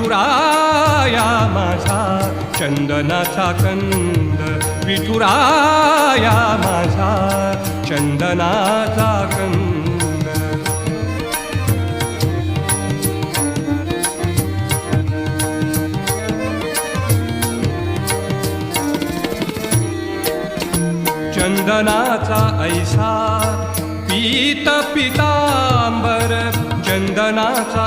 विठुराया माझा चंदनाचा कंद. विठुराया माझा चंदनाचा कंद. चंदनाचा ऐसा पीत पितांबर. चंदनाचा